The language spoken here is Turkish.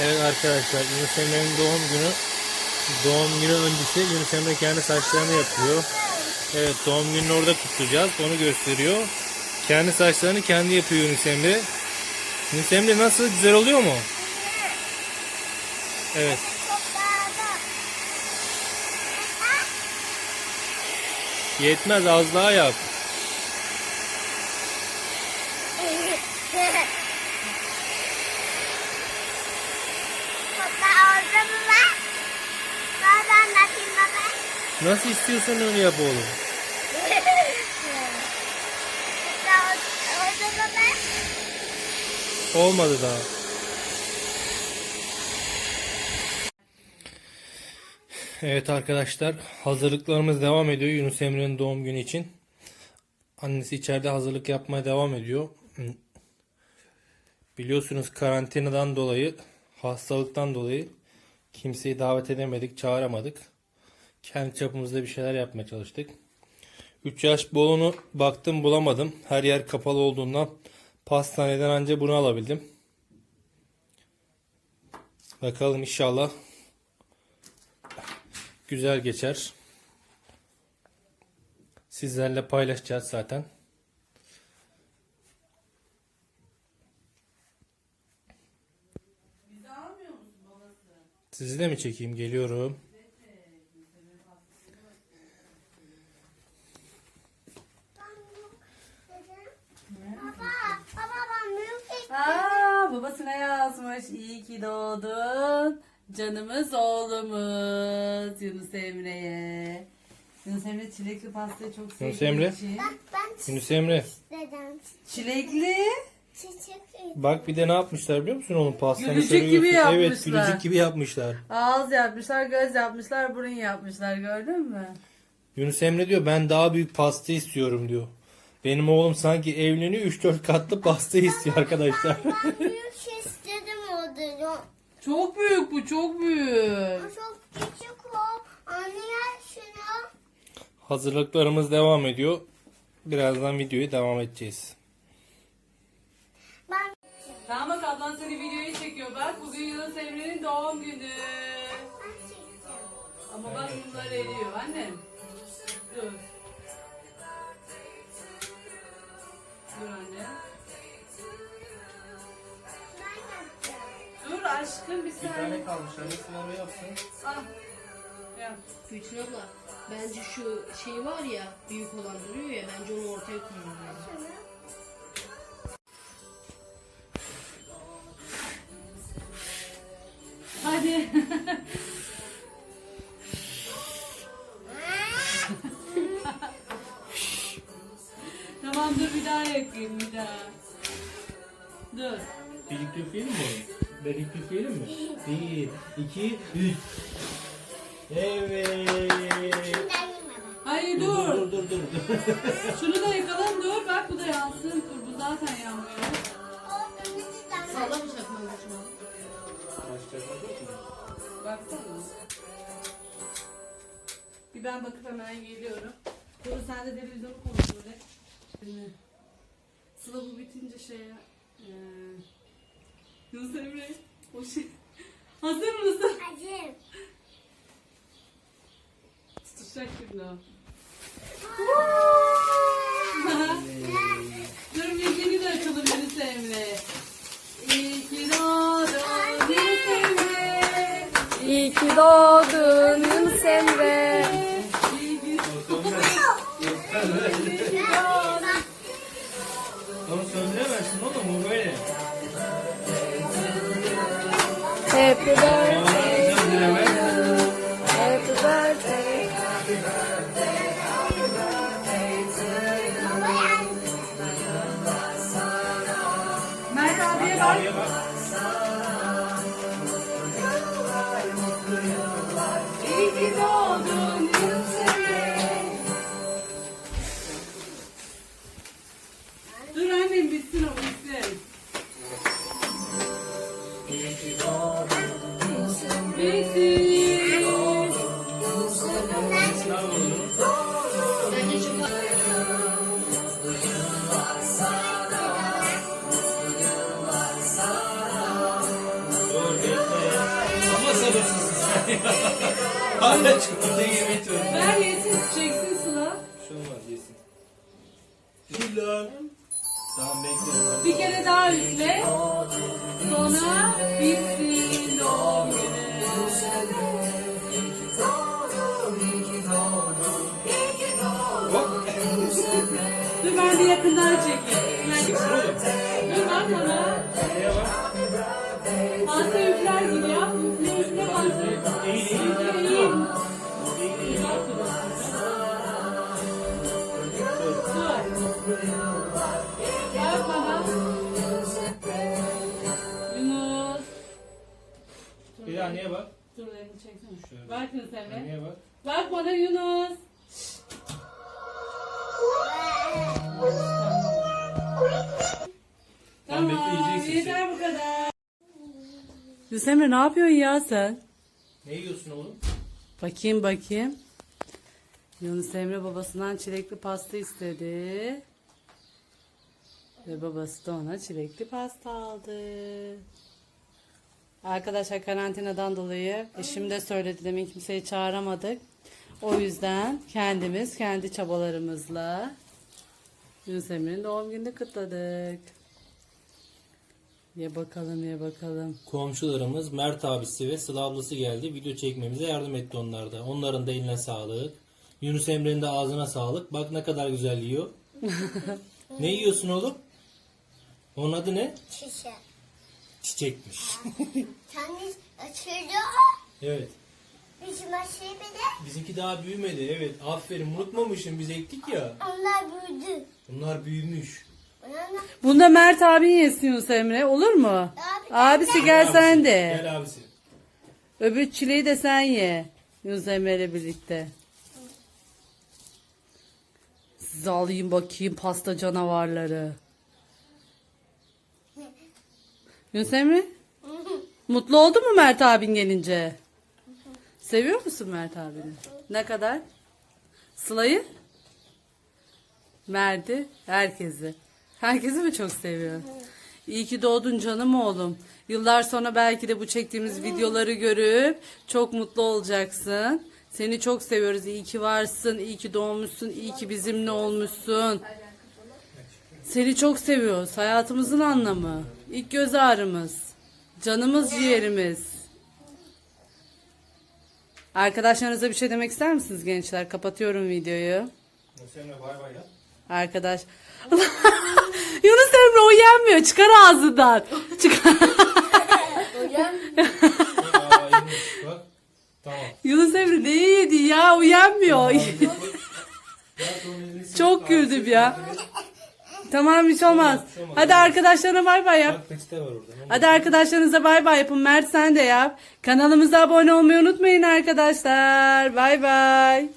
Evet arkadaşlar Yunus Emre'nin doğum günü doğum günü öncesi Yunus Emre kendi saçlarını yapıyor. Evet doğum gününü orada kutlayacağız. Onu gösteriyor. Kendi saçlarını kendi yapıyor Yunus Emre. Yunus Emre nasıl? Güzel oluyor mu? Evet. Yetmez az daha yap. Nasıl istiyorsan öyle yap oğlum. Olmadı daha. Evet arkadaşlar hazırlıklarımız devam ediyor Yunus Emre'nin doğum günü için. Annesi içeride hazırlık yapmaya devam ediyor. Biliyorsunuz karantinadan dolayı, hastalıktan dolayı kimseyi davet edemedik, çağıramadık. Kendi çapımızda bir şeyler yapmaya çalıştık. 3 yaş balonu baktım bulamadım. Her yer kapalı olduğundan pastaneden anca bunu alabildim. Bakalım inşallah güzel geçer. Sizlerle paylaşacağız zaten. Sizi de mi çekeyim? Geliyorum. Aa, babasına yazmış. İyi ki doğdun. Canımız oğlumuz Yunus Emre'ye. Yunus Emre çilekli pastayı çok sevdiği Yunus Emre? için. Ben Yunus Emre. Çilekli. Çiçek Bak bir de ne yapmışlar biliyor musun onun pastanı Gülücük gibi Evet yapmışlar. gülücük gibi yapmışlar. Ağız yapmışlar, göz yapmışlar, burun yapmışlar. Gördün mü? Yunus Emre diyor ben daha büyük pasta istiyorum diyor. Benim oğlum sanki evleniyor 3-4 katlı pasta istiyor arkadaşlar. Ben büyük istedim orada. Çok büyük bu, çok büyük. Çok küçük o. Anne yer şunu. Hazırlıklarımız devam ediyor. Birazdan videoyu devam edeceğiz. Ben Tamam bak ablan seni videoyu çekiyor. Bak bugün Yunus Emre'nin doğum günü. Ama bak bunlar eriyor annem. Dur. Dur anne. Dur aşkım bir saniye. kalmış. Annesi yapsın. Ah. Yap. Gülçin abla bence şu şey var ya büyük olan duruyor ya bence onu ortaya koyalım. Daha yakayım bir daha. Dur. Birlikte üfleyelim mi? Birlikte üfleyelim mi? 1, 2, 3. Evet. Hayır Dur dur. dur dur. dur. Şunu da yakalım dur. Bak bu da yansın. Dur bu zaten yanmıyor. Çakma Gülçin abla. Baksana. Bir ben bakıp hemen geliyorum. Dur sen de televizyonu kontrol et. Sıla bu bitince şeye... Ee, Yunus Emre o şey... Hazır mısın? Acım. Tutacak şimdi o. Dur bilgini de açalım Yunus Emre. İyi ki doğdun Yunus Emre. İyi ki doğdun Yunus Emre. Birthday, Hala çıktı yemek yiyorum. Ver yesin, çeksin Sıla. Şunu var yesin. Güller. Tamam bekliyorum. Bir kere daha üfle. Sonra bitsin doğum Dur ben bir yakından çekeyim. Ben- Dur bak bana. Bak Yunus Emre. Anneye bak. Bak bana Yunus. Tamam, bekle, yiyeceksin yeter bu kadar. Yunus Emre ne yapıyorsun ya sen? Ne yiyorsun oğlum? Bakayım bakayım. Yunus Emre babasından çilekli pasta istedi. Ve babası da ona çilekli pasta aldı. Arkadaşlar karantinadan dolayı eşim de söyledi demin kimseyi çağıramadık. O yüzden kendimiz kendi çabalarımızla Yunus Emre'nin doğum gününü kutladık. Ye bakalım ye bakalım. Komşularımız Mert abisi ve Sıla ablası geldi. Video çekmemize yardım etti onlar da. Onların da eline sağlık. Yunus Emre'nin de ağzına sağlık. Bak ne kadar güzel yiyor. ne yiyorsun oğlum? Onun adı ne? Şişe. Çiçekmiş. Kendi açıldı. evet. Bizim aşıyı bir de Bizimki daha büyümedi. Evet. Aferin. Unutmamışım. Biz ektik ya. onlar büyüdü. Bunlar büyümüş. Onlar Bunda Mert abin yesin Yunus Emre olur mu? Abi, Abisi gel sen de. Gel abisi. Öbür çileği de sen ye. Yunus Emre ile birlikte. Size alayım bakayım pasta canavarları. Yunus Emre? Mutlu oldun mu Mert abin gelince? Seviyor musun Mert abini? Ne kadar? Sıla'yı? Mert'i? Herkesi. Herkesi mi çok seviyor? İyi ki doğdun canım oğlum. Yıllar sonra belki de bu çektiğimiz videoları görüp çok mutlu olacaksın. Seni çok seviyoruz. İyi ki varsın, iyi ki doğmuşsun, iyi ki bizimle olmuşsun. Seni çok seviyoruz. Hayatımızın anlamı. İlk göz ağrımız. Canımız ciğerimiz. Arkadaşlarınıza bir şey demek ister misiniz gençler? Kapatıyorum videoyu. Emre bay bay. Arkadaş. Yunus Emre uyanmıyor. Çıkar ağzından. Çıkar. Bak. Tamam. Yunus Emre neyi yedi ya? Uyanmıyor. Çok güldüm ya. Tamam hiç olmaz. Hadi arkadaşlarına bay bay yap. Bak peçete var orada. Hadi arkadaşlarınıza bay bay yapın. Mert sen de yap. Kanalımıza abone olmayı unutmayın arkadaşlar. Bay bay.